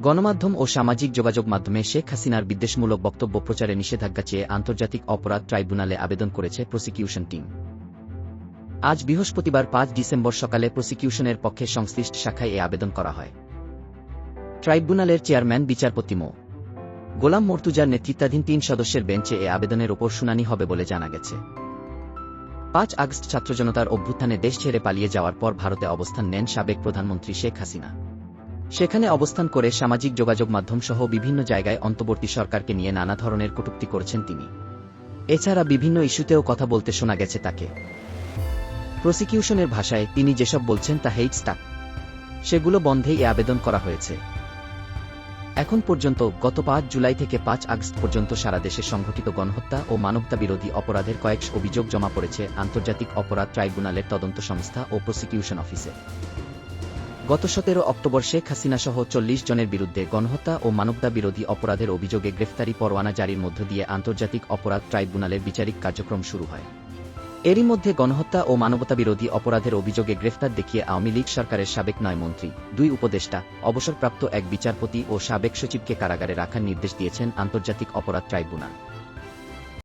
গণমাধ্যম ও সামাজিক যোগাযোগ মাধ্যমে শেখ হাসিনার বিদ্বেষমূলক বক্তব্য প্রচারে নিষেধাজ্ঞা চেয়ে আন্তর্জাতিক অপরাধ ট্রাইব্যুনালে আবেদন করেছে প্রসিকিউশন টিম। আজ বৃহস্পতিবার পাঁচ ডিসেম্বর সকালে প্রসিকিউশনের পক্ষে সংশ্লিষ্ট শাখায় এ আবেদন করা হয়। ট্রাইব্যুনালের চেয়ারম্যান বিচারপতি মো. গোলাম মর্তুজার নেতৃত্বাধীন তিন সদস্যের বেঞ্চে এ আবেদনের ওপর শুনানি হবে বলে জানা গেছে। পাঁচ আগস্ট ছাত্র জনতার অভ্যুত্থানে দেশ ছেড়ে পালিয়ে যাওয়ার পর ভারতে অবস্থান নেন সাবেক প্রধানমন্ত্রী শেখ হাসিনা। সেখানে অবস্থান করে সামাজিক যোগাযোগ মাধ্যম সহ বিভিন্ন জায়গায় অন্তর্বর্তী সরকারকে নিয়ে নানা ধরনের কটূক্তি করেছেন তিনি। এছাড়া বিভিন্ন ইস্যুতেও কথা বলতে শোনা গেছে তাকে। প্রসিকিউশনের ভাষায় তিনি যেসব বলছেন তা হেইট স্টাক সেগুলো বন্ধেই এ আবেদন করা হয়েছে। এখন পর্যন্ত গত পাঁচ জুলাই থেকে পাঁচ আগস্ট পর্যন্ত সারা দেশে সংঘটিত গণহত্যা ও মানবতা বিরোধী অপরাধের কয়েকশ অভিযোগ জমা পড়েছে আন্তর্জাতিক অপরাধ ট্রাইব্যুনালের তদন্ত সংস্থা ও প্রসিকিউশন অফিসে। গত সতেরো অক্টোবর শেখ হাসিনা সহ চল্লিশ জনের বিরুদ্ধে গণহত্যা ও মানবতা বিরোধী অপরাধের অভিযোগে গ্রেফতারি পরোয়ানা জারির মধ্য দিয়ে আন্তর্জাতিক অপরাধ ট্রাইব্যুনালের বিচারিক কার্যক্রম শুরু হয়। এরই মধ্যে গণহত্যা ও মানবতা বিরোধী অপরাধের অভিযোগে গ্রেফতার দেখিয়ে আওয়ামী লীগ সরকারের সাবেক নয় মন্ত্রী, দুই উপদেষ্টা, অবসরপ্রাপ্ত এক বিচারপতি ও সাবেক সচিবকে কারাগারে রাখার নির্দেশ দিয়েছেন আন্তর্জাতিক অপরাধ ট্রাইব্যুনাল।